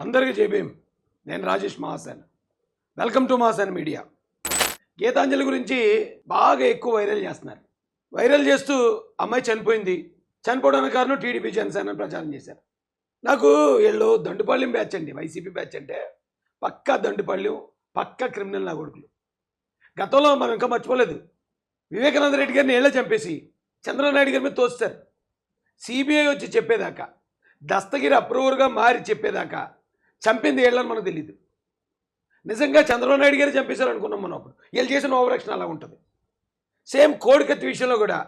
అందరికీ జేబీఎం నేను Rajesh Mahasen. Welcome to Mahasen media. Geethanjali గురించి బాగా ఎక్కువ వైరల్ చేస్తున్నారు. వైరల్ చేస్తూ అమ్మాయి చనిపోయింది. చనిపోవడానికి కారణం టీడీపీ జనసేన ప్రచారం చేశారు. నాకు వీళ్ళు దండుపళ్ళెం బ్యాచ్ అండి వైసీపీ బ్యాచ్ అంటే పక్కా దండుపళ్ళెం పక్కా క్రిమినల్ నా కొడుకులు. గతంలో మనం ఇంకా మర్చిపోలేదు. వివేకానంద రెడ్డి గారిని ఏళ్ళ చంపేసి చంద్రబాబు గారి మీద తోస్తారు. సిబిఐ వచ్చి చెప్పేదాకా దస్తగిరి అప్రూవర్గా మారి చెప్పేదాకా చంపింది ఏళ్ళని మనకు తెలియదు నిజంగా చంద్రబాబు నాయుడు గారు చంపేశారు అనుకున్నాం మనం అప్పుడు. వీళ్ళు చేసిన ఓవరాక్షన్ అలా ఉంటుంది. సేమ్ కోడికత్తి విషయంలో కూడా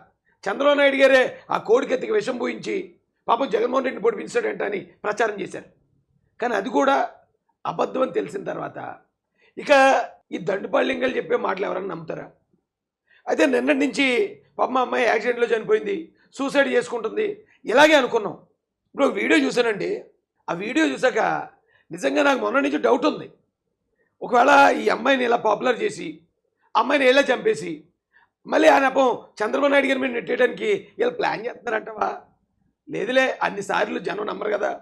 చంద్రబాబు నాయుడు గారే ఆ కోడికత్తికి విషం పూయించి పాపం జగన్మోహన్ రెడ్డిని పొడిపించాడంట అని ప్రచారం చేశారు. కానీ అది కూడా అబద్ధం అని తెలిసిన తర్వాత ఇక ఈ దండుపాళ్ళింగలు చెప్పే మాటలు ఎవరన్నా నమ్ముతారా? అయితే నిన్నటి నుంచి పాపం అమ్మాయి యాక్సిడెంట్లో చనిపోయింది సూసైడ్ చేసుకుంటుంది ఇలాగే అనుకున్నాం. ఇప్పుడు వీడియో చూశానండి. ఆ వీడియో చూసాక నిజంగా నాకు మొన్న నుంచి డౌట్ ఉంది. ఒకవేళ ఈ అమ్మాయిని ఇలా పాపులర్ చేసి అమ్మాయిని ఇలా చంపేసి మళ్ళీ ఆ నెపం చంద్రబాబు నాయుడు గారి మీద నెట్టేయడానికి ఇలా ప్లాన్ చేస్తున్నారంటవా? లేదులే అన్నిసార్లు జనం నమ్మరు కదా.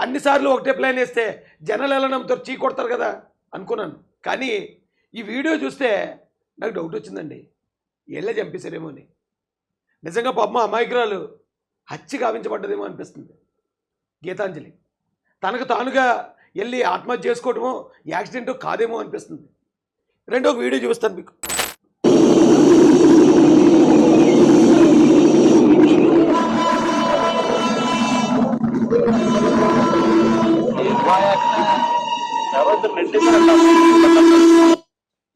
అన్నిసార్లు ఒకటే ప్లాన్ వేస్తే జనాలు ఎలా నమ్ముతారు? చీ కొడతారు కదా అనుకున్నాను. కానీ ఈ వీడియో చూస్తే నాకు డౌట్ వచ్చిందండి. వీళ్ళే చంపేశారేమో అని. నిజంగా పాపం అమాయకురాలు హత్య గావించబడ్డదేమో అనిపిస్తుంది. గీతాంజలి. తనకు తానుగా వెళ్ళి ఆత్మహత్య చేసుకోవటము యాక్సిడెంట్ కాదేమో అనిపిస్తుంది. రెండో ఒక వీడియో చూపిస్తాను మీకు.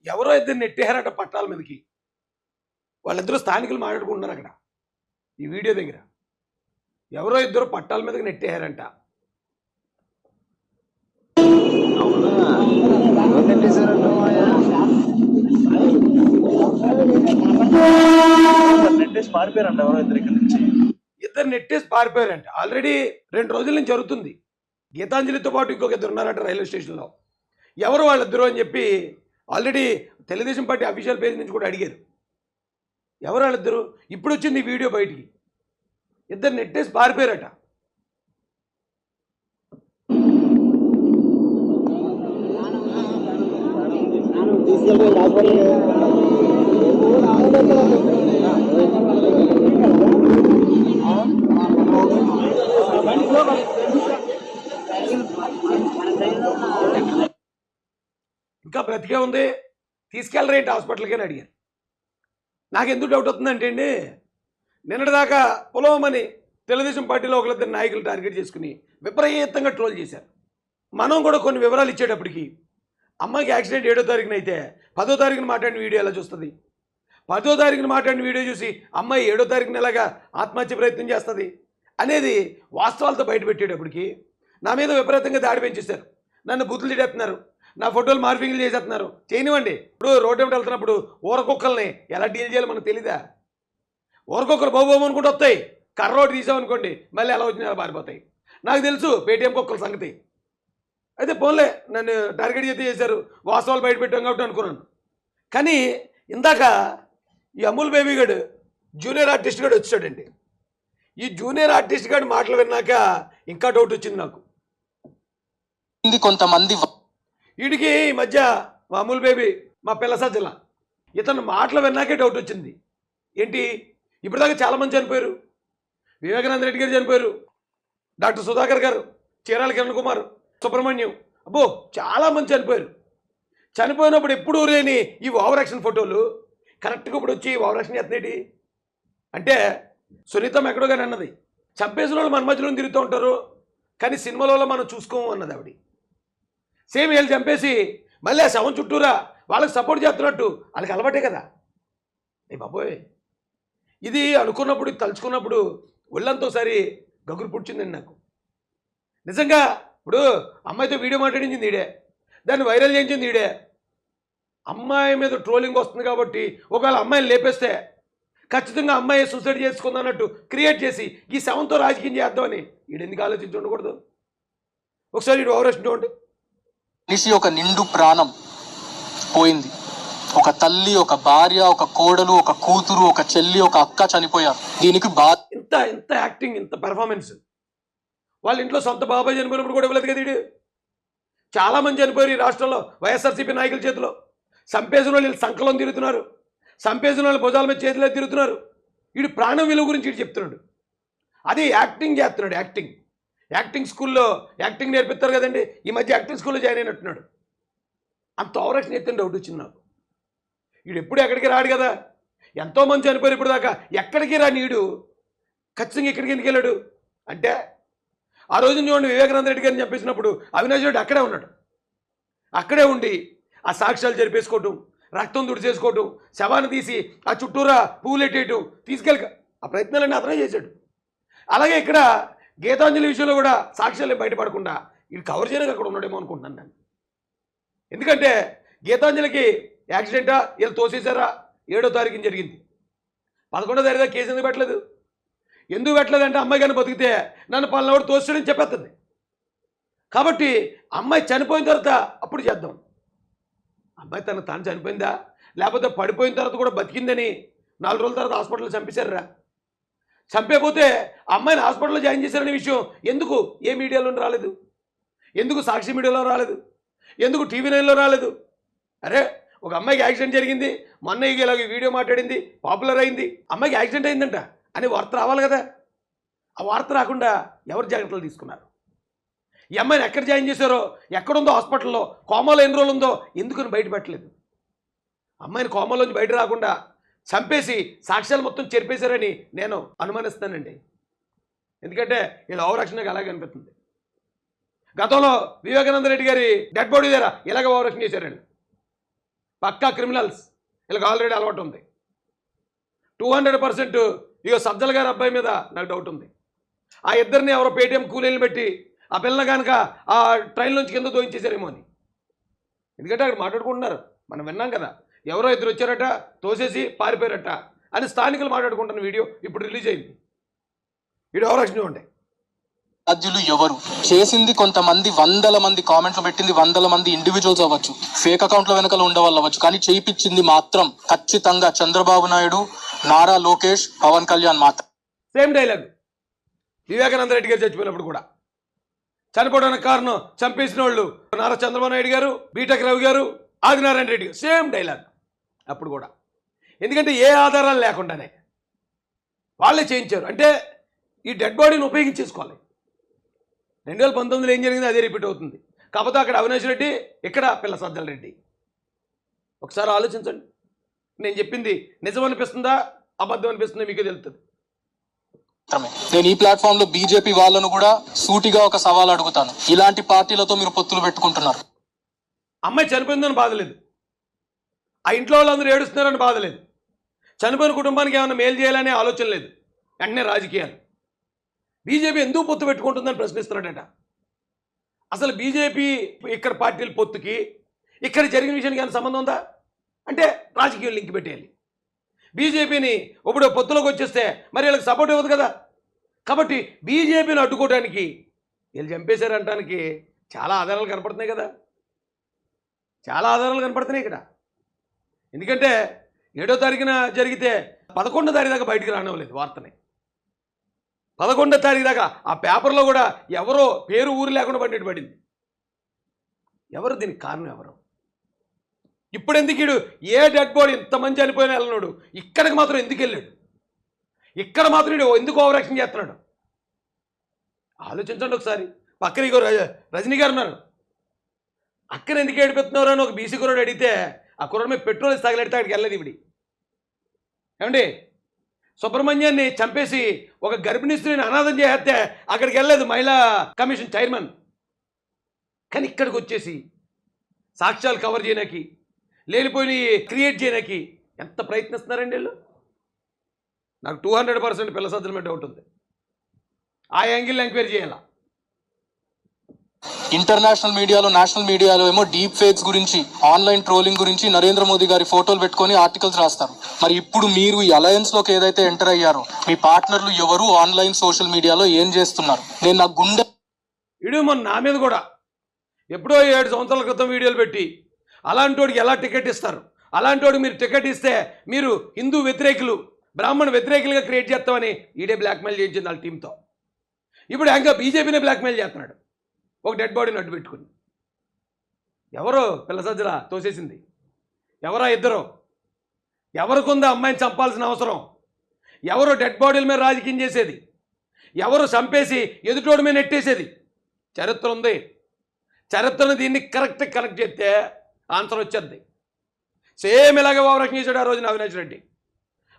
ఎవరో ఇద్దరు నెట్టేహారట పట్టాల మీదకి. వాళ్ళిద్దరూ స్థానికులు మాట్లాడుకుంటున్నారు అక్కడ. ఈ వీడియో దగ్గర. ఎవరో ఇద్దరు పట్టాల మీదకి నెట్టేహారంట. నెట్టేసి మారిపోయారంట ఎవరో ఇద్దరు ఇక్కడ నుంచి. ఇద్దరు నెట్టేసి పారిపోయారంట. ఆల్రెడీ రెండు రోజుల నుంచి జరుగుతుంది. గీతాంజలితో పాటు ఇంకొక ఇద్దరు ఉన్నారంట రైల్వే స్టేషన్లో. ఎవరు వాళ్ళిద్దరు అని చెప్పి already Telugu Desam party official page నుంచి కూడా అడిగారు. ఎవరు వాళ్ళిద్దరు? ఇప్పుడు వచ్చింది ఈ వీడియో బయటికి. ఇద్దరు నెట్టేసి పారిపోయారట. ఇంకా బ్రతికే ఉంది. తీసుకెళ్ళరేంటి హాస్పిటల్కి అని అడిగారు నాకు ఎందుకు డౌట్ వస్తుందంటే అండి నిన్నటిదాకా పొలవమని తెలుగుదేశం పార్టీలో ఒకరిద్దరు నాయకులు టార్గెట్ చేసుకుని విపరీతంగా ట్రోల్ చేశారు. మనం కూడా కొన్ని వివరాలు ఇచ్చేటప్పటికి అమ్మాయికి యాక్సిడెంట్ ఏడో తారీఖున అయితే పదో తారీఖున మాట్లాడిన వీడియో ఎలా చూస్తుంది? పదో తారీఖున మాట్లాడిన వీడియో చూసి అమ్మాయి ఏడో తారీఖున ఎలాగా ఆత్మహత్య ప్రయత్నం చేస్తుంది అనేది వాస్తవాలతో బయటపెట్టేటప్పటికి నా మీద విపరీతంగా దాడి పెంచేశారు. నన్ను బుద్ధులు తిడేస్తున్నారు నా ఫోటోలు మార్పింగ్లు చేసేస్తున్నారు. చేయనివ్వండి. ఇప్పుడు రోడ్డు వెంట వెళ్తున్నప్పుడు ఊరకొక్కల్ని ఎలా డీల్ చేయాలో మనకు తెలీదా? ఊరకొక్కలు బాబు అనుకుంటూ వస్తాయి. కర్ర రోడ్డు తీసామనుకోండి మళ్ళీ ఎలా వచ్చినా పారిపోతాయి. నాకు తెలుసు పేటీఎం కుక్కల సంగతి. అయితే పోన్లే నన్ను టార్గెట్ చేస్తే చేశారు. వాస్తవాలు బయట పెట్టాం కాబట్టి అనుకున్నాను. కానీ ఇందాక ఈ అమూల్ బేబీ గడు జూనియర్ ఆర్టిస్ట్ గడు వచ్చాడండి. ఈ జూనియర్ ఆర్టిస్ట్ గడు మాటలు విన్నాక ఇంకా డౌట్ వచ్చింది నాకు. కొంతమంది వీడికి ఈ మధ్య మా అమూల్ బేబీ మా పిల్ల సజ్జల ఇతను మాటలు విన్నాకే డౌట్ వచ్చింది. ఏంటి? ఇప్పటిదాకా చాలామంది చనిపోయారు. వివేకానంద రెడ్డి గారు చనిపోయారు. డాక్టర్ సుధాకర్ గారు చీరాల కిరణ్ కుమార్. సుబ్రహ్మణ్యం అబ్బో చాలామంది చనిపోయారు. చనిపోయినప్పుడు ఎప్పుడూ లేని ఈ ఓవరాక్షన్ ఫోటోలు? కరెక్ట్గా ఇప్పుడు వచ్చి ఓవరాక్షన్ చేస్తున్నాయి అంటే సునీతం ఎక్కడో కానీ అన్నది. చంపేసిన వాళ్ళు మన మధ్యలో తిరుగుతూ ఉంటారు. కానీ సినిమాలలో మనం చూసుకోము అన్నది ఆవిడ. సేమ్ వీళ్ళు చంపేసి మళ్ళీ ఆ శవం చుట్టూరా వాళ్ళకి సపోర్ట్ చేస్తున్నట్టు వాళ్ళకి అలవాటే కదా. ఏ బాబోయ్. ఇది అనుకున్నప్పుడు తలుచుకున్నప్పుడు ఒళ్ళంతా ఒకసారి గగురు పుడిచిందండి నాకు. నిజంగా ఇప్పుడు అమ్మాయితో వీడియో మాట్లాడించింది ఈడే. దాన్ని వైరల్ చేయించింది ఈడే. అమ్మాయి మీద ట్రోలింగ్ వస్తుంది కాబట్టి ఒకవేళ అమ్మాయిని లేపేస్తే ఖచ్చితంగా అమ్మాయి సూసైడ్ చేసుకుందన్నట్టు క్రియేట్ చేసి ఈ శవంతో రాజకీయం చేద్దామని ఈడు ఎందుకు ఆలోచించి ఉండకూడదు? ఒకసారి ఇటు ఓవరేషన్ చూడండి. మనిషి ఒక నిండు ప్రాణం పోయింది. ఒక తల్లి ఒక భార్య ఒక కోడలు ఒక కూతురు ఒక చెల్లి ఒక అక్క చనిపోయారు. దీనికి బాధ ఇంత ఇంత యాక్టింగ్ ఇంత పెర్ఫార్మెన్స్ వాళ్ళ ఇంట్లో సొంత బాబాయ్ చనిపోయినప్పుడు కూడా ఇవ్వలేదు కదా వీడు చనిపోయారు ఈ రాష్ట్రంలో వైఎస్ఆర్సీపీ నాయకుల చేతిలో. సంపేసిన వాళ్ళు సంకలం తిరుగుతున్నారు. సంపేసిన వాళ్ళు భుజాల మీద చేతిలో తిరుగుతున్నారు. వీడు ప్రాణం విలువ గురించి వీడు చెప్తున్నాడు. అది యాక్టింగ్ చేస్తున్నాడు యాక్టింగ్. యాక్టింగ్ స్కూల్లో యాక్టింగ్ నేర్పిస్తారు కదండి. ఈ మధ్య యాక్టింగ్ స్కూల్లో జాయిన్ అయినట్టున్నాడు. అంత ఓవరాక్షన్ ఎత్తుని డౌట్ వచ్చింది నాకు. వీడు ఎప్పుడు ఎక్కడికి రాడు కదా? ఎంతోమంది చనిపోయారు ఇప్పుడు దాకా ఎక్కడికి రాని వీడు ఖచ్చితంగా ఇక్కడికి ఎందుకు వెళ్ళాడు? అంటే ఆ రోజు చూడండి వివేకానంద రెడ్డి గారిని చంపేసినప్పుడు అవినాష్ రెడ్డి అక్కడే ఉన్నాడు. అక్కడే ఉండి ఆ సాక్ష్యాలు జరిపేసుకోవటం రక్తం దుడిచేసుకోవటం శవాన్ని తీసి ఆ చుట్టూరా పూలు ఎట్టేయటం తీసుకెళ్ళక ఆ ప్రయత్నాలన్నీ అతనే చేశాడు. అలాగే ఇక్కడ గీతాంజలి విషయంలో కూడా సాక్ష్యాలు బయటపడకుండా ఇది కవర్ చేయడానికి అక్కడ ఉన్నాడేమో అనుకుంటున్నాను నేను. ఎందుకంటే గీతాంజలికి యాక్సిడెంటా వీళ్ళు తోసేశారా ఏడో తారీఖున జరిగింది. పదకొండో తారీఖు కేసు ఎందుకు పెట్టలేదు? ఎందుకు పెట్టలేదంటే అమ్మాయి కానీ బతికితే నన్ను పలానాడు తోస్తాడని చెప్పేస్తుంది. కాబట్టి అమ్మాయి చనిపోయిన తర్వాత అప్పుడు చేద్దాం. అమ్మాయి తను తాను చనిపోయిందా? లేకపోతే పడిపోయిన తర్వాత కూడా బతికిందని నాలుగు రోజుల తర్వాత హాస్పిటల్లో చంపేశారా? చంపేపోతే అమ్మాయిని హాస్పిటల్లో జాయిన్ చేశారనే విషయం ఎందుకు ఏ మీడియాలో రాలేదు? ఎందుకు సాక్షి మీడియాలో రాలేదు? ఎందుకు టీవీ నైన్లో రాలేదు? అరే ఒక అమ్మాయికి యాక్సిడెంట్ జరిగింది. మొన్న ఇలాగ వీడియో మాట్లాడింది పాపులర్ అయింది. అమ్మాయికి యాక్సిడెంట్ అయిందంట. అని వార్త రావాలి కదా. ఆ వార్త రాకుండా ఎవరు జాగ్రత్తలు తీసుకున్నారు? ఈ అమ్మాయిని ఎక్కడ జాయిన్ చేశారో ఎక్కడుందో హాస్పిటల్లో కోమాలో ఎన్ని రోజులు ఉందో ఎందుకని బయట పెట్టలేదు? అమ్మాయిని కోమాలోంచి బయట రాకుండా చంపేసి సాక్ష్యాలు మొత్తం చెరిపేశారని నేను అనుమానిస్తానండి. ఎందుకంటే వీళ్ళ ఓవరాక్షన్ నాకు అలాగే అనిపిస్తుంది. గతంలో వివేకానంద రెడ్డి గారి డెడ్ బాడీ దగ్గర ఇలాగ ఓవరాక్షన్ చేశారండి. పక్కా క్రిమినల్స్. వీళ్ళకి ఆల్రెడీ అలవాటు ఉంది. టూ హండ్రెడ్ పర్సెంట్ ఇక సబ్జల్ గారి అబ్బాయి మీద నాకు డౌట్ ఉంది. ఆ ఇద్దరిని ఎవరో పేటీఎం కూలీలు పెట్టి ఆ పిల్లలు కనుక ఆ ట్రైన్ నుంచి కింద దోయించేశారేమో అని. ఎందుకంటే అక్కడ మాట్లాడుకుంటున్నారు. మనం విన్నాం కదా. ఎవరో ఇద్దరు వచ్చారట తోసేసి పారిపోయారట అని స్థానికులు మాట్లాడుకుంటున్న వీడియో ఇప్పుడు రిలీజ్ అయింది. వీడియో ఎవరు ఉంటాయి బాధ్యులు ఎవరు? చేసింది కొంతమంది వందల మంది కామెంట్లు పెట్టింది వందల మంది ఇండివిజువల్స్ అవ్వచ్చు. ఫేక్ అకౌంట్ల వెనకాల ఉండవాళ్ళు అవ్వచ్చు. కానీ చేయించింది మాత్రం ఖచ్చితంగా చంద్రబాబు నాయుడు నారా లోకేష్ పవన్ కళ్యాణ్ మాత్రం. సేమ్ డైలాగ్ వివేకానంద రెడ్డి గారు చచ్చిపోయినప్పుడు కూడా. చనిపోవడానికి కారణం చంపేసిన వాళ్ళు నారా చంద్రబాబు నాయుడు గారు బీటెక్ రవి గారు ఆదినారాయణ రెడ్డి గారు. సేమ్ డైలాగ్ అప్పుడు కూడా. ఎందుకంటే ఏ ఆధారాలు లేకుండానే వాళ్ళే చేయించారు. అంటే ఈ డెడ్ బాడీని ఉపయోగించేసుకోవాలి. రెండు వేల పంతొమ్మిదిలో ఏం జరిగింది అదే రిపీట్ అవుతుంది. కాకపోతే అక్కడ అవినాష్ రెడ్డి ఇక్కడ పిల్ల సజ్జల రెడ్డి. ఒకసారి ఆలోచించండి. నేను చెప్పింది నిజం అనిపిస్తుందా అబద్ధం అనిపిస్తుందా మీకే తెలుస్తుంది. నేను ఈ ప్లాట్ఫామ్లో బీజేపీ వాళ్ళను కూడా సూటిగా ఒక సవాల్ అడుగుతాను. ఇలాంటి పార్టీలతో మీరు పొత్తులు పెట్టుకుంటున్నారు. అమ్మాయి చనిపోయిందని బాధలేదు ఆ ఇంట్లో వాళ్ళందరూ ఏడుస్తున్నారని బాధలేదు చనిపోయిన కుటుంబానికి ఏమైనా మేలు చేయాలనే ఆలోచన లేదు. వెంటనే రాజకీయాలు. బీజేపీ ఎందుకు పొత్తు పెట్టుకుంటుందని ప్రశ్నిస్తున్నాడట. అసలు బీజేపీ ఇక్కడ పార్టీల పొత్తుకి ఇక్కడ జరిగిన విషయానికి ఏమైనా సంబంధం ఉందా? అంటే రాజకీయం లింక్ పెట్టేయాలి. బీజేపీని ఇప్పుడు పొత్తులోకి వచ్చేస్తే మరి వీళ్ళకి సపోర్ట్ ఇవ్వదు కదా. కాబట్టి బీజేపీని అడ్డుకోవడానికి వీళ్ళు చంపేశారంటానికి చాలా ఆధారాలు కనపడుతున్నాయి కదా. చాలా ఆధారాలు కనపడుతున్నాయి ఇక్కడ. ఎందుకంటే ఏడో తారీఖున జరిగితే పదకొండో తారీఖు దాకా బయటికి రానివ్వలేదు వార్తని. పదకొండో తారీఖు దాకా ఆ పేపర్లో కూడా ఎవరో పేరు ఊరు లేకుండా పడినట్టు పడింది. ఎవరు దీనికి కారణం ఎవరు? ఇప్పుడు ఎందుకు వీడు ఏ డెడ్ బాడీ ఇంతమంది చనిపోయిన వెళ్ళినాడు ఇక్కడికి మాత్రం ఎందుకు వెళ్ళాడు? ఇక్కడ మాత్రం వీడు ఎందుకు ఓవర్ యాక్షన్ చేస్తున్నాడు? ఆలోచించండి ఒకసారి. పక్కన రజ- రజనీ గారు ఉన్నారు. అక్కడ ఎందుకు ఏడిపెత్తున్నారు అని ఒక బీసీ కుర్రాడు అడిగితే ఆ కుర్రాడు మీద పెట్రోల్ తగలెడితే అక్కడికి వెళ్ళదు ఇవిడి ఏమండి? సుబ్రహ్మణ్యాన్ని చంపేసి ఒక గర్భిణీ స్త్రీని అనాథం చేస్తే అక్కడికి వెళ్ళలేదు మహిళా కమిషన్ చైర్మన్. కానీ ఇక్కడికి వచ్చేసి సాక్ష్యాలు కవర్ చేయడానికి లేనిపోయి క్రియేట్ చేయడానికి ఎంత ప్రయత్నిస్తున్నారండి వీళ్ళు? నాకు టూ హండ్రెడ్ పర్సెంట్ పిల్ల సజ్జల మీద డౌట్ ఉంది ఆ యాంగిల్ ఎంక్వైరీ చేయాలా? ఇంటర్నేషనల్ మీడియాలో నేషనల్ మీడియాలో ఏమో డీప్ ఫేక్స్ గురించి ఆన్లైన్ ట్రోలింగ్ గురించి నరేంద్ర మోదీ గారి ఫోటోలు పెట్టుకొని ఆర్టికల్స్ రాస్తారు. మరి ఇప్పుడు మీరు ఈ అలయన్స్లోకి ఏదైతే ఎంటర్ అయ్యారో మీ పార్ట్నర్లు ఎవరు ఆన్లైన్ సోషల్ మీడియాలో ఏం చేస్తున్నారు? నేను నా గుండె వీడియో నా మీద కూడా. ఎప్పుడో ఏడు సంవత్సరాల క్రితం వీడియోలు పెట్టి అలాంటి ఎలా టికెట్ ఇస్తారు? అలాంటి మీరు టికెట్ ఇస్తే మీరు హిందూ వ్యతిరేకులు బ్రాహ్మణ వ్యతిరేకులుగా క్రియేట్ చేస్తామని ఈడే బ్లాక్మెయిల్ చేయించింది వాళ్ళ టీంతో ఇప్పుడు ఇంకా బీజేపీనే బ్లాక్మెయిల్ చేస్తున్నాడు. ఒక డెడ్ బాడీని అడ్డు పెట్టుకుని. ఎవరో పిల్ల సజ్జల తోసేసింది. ఎవరా ఇద్దరు? ఎవరికుందా అమ్మాయిని చంపాల్సిన అవసరం? ఎవరు డెడ్ బాడీల మీద రాజకీయం చేసేది? ఎవరు చంపేసి ఎదుటోడి మీద నెట్టేసేది? చరిత్ర ఉంది. చరిత్రను దీన్ని కరెక్ట్ కనెక్ట్ చేస్తే ఆన్సర్ వచ్చేది. సేమ్ ఇలాగే ఓవరాక్షన్ చేశాడు ఆ రోజున అవినాష్ రెడ్డి.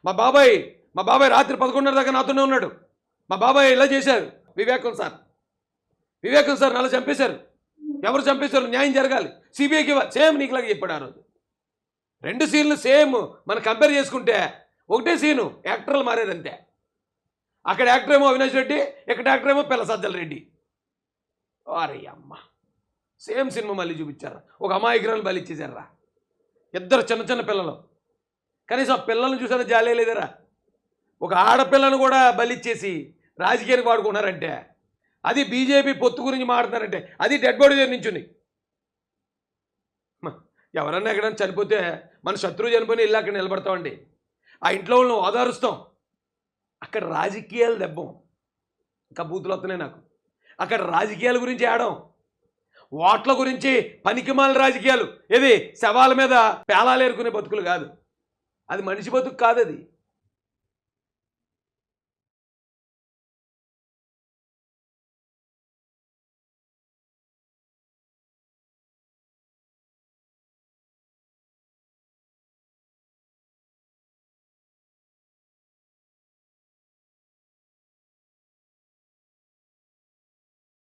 మా బాబాయ్ మా బాబాయ్ రాత్రి పదకొండున్నర దాకా నాతోనే ఉన్నాడు. మా బాబాయ్ ఇలా చేశారు. వివేకం సార్. వివేకం సార్ నన్ను చంపేశారు. ఎవరు చంపేశారు? న్యాయం జరగాలి. సిబిఐకి ఇవ్వాలి సేమ్ నీకులాగా చెప్పాడు ఆ రోజు. రెండు సీన్లు సేమ్ మనం కంపేర్ చేసుకుంటే ఒకటే సీను యాక్టర్లు మారేదంతే. అక్కడ యాక్టర్ ఏమో అవినాష్ రెడ్డి ఇక్కడ యాక్టర్ ఏమో పిల్ల సజ్జల రెడ్డి. అరే అమ్మ. సేమ్ సినిమా మళ్ళీ చూపించారు? ఒక అమాయకురాలు బలి ఇచ్చేసారా ఇద్దరు చిన్న చిన్న పిల్లలు. కనీసం ఆ పిల్లల్ని చూసారా జాలే లేదరా. ఒక ఆడపిల్లను కూడా బలిచ్చేసి రాజకీయానికి వాడుకున్నారంటే అది బీజేపీ పొత్తు గురించి మాట్లాడుతున్నారంటే అది డెడ్ బాడీ దగ్గర నుంచుని మ, ఎవరన్నా ఎక్కడైనా చనిపోతే మన శత్రువు చనిపోయిన ఇల్లు అక్కడ నిలబడతామండి. ఆ ఇంట్లో వాళ్ళని ఓదారుస్తాం. అక్కడ రాజకీయాలు దెబ్బం. ఇంకా బూతులు వస్తున్నాయి నాకు. అక్కడ రాజకీయాల గురించి ఆడం ఓట్ల గురించి పనికిమాల రాజకీయాలు. ఏది? శవాల మీద పేలాలేరుకునే బతుకులు కాదు. అది మనిషి బతుకు కాదు అది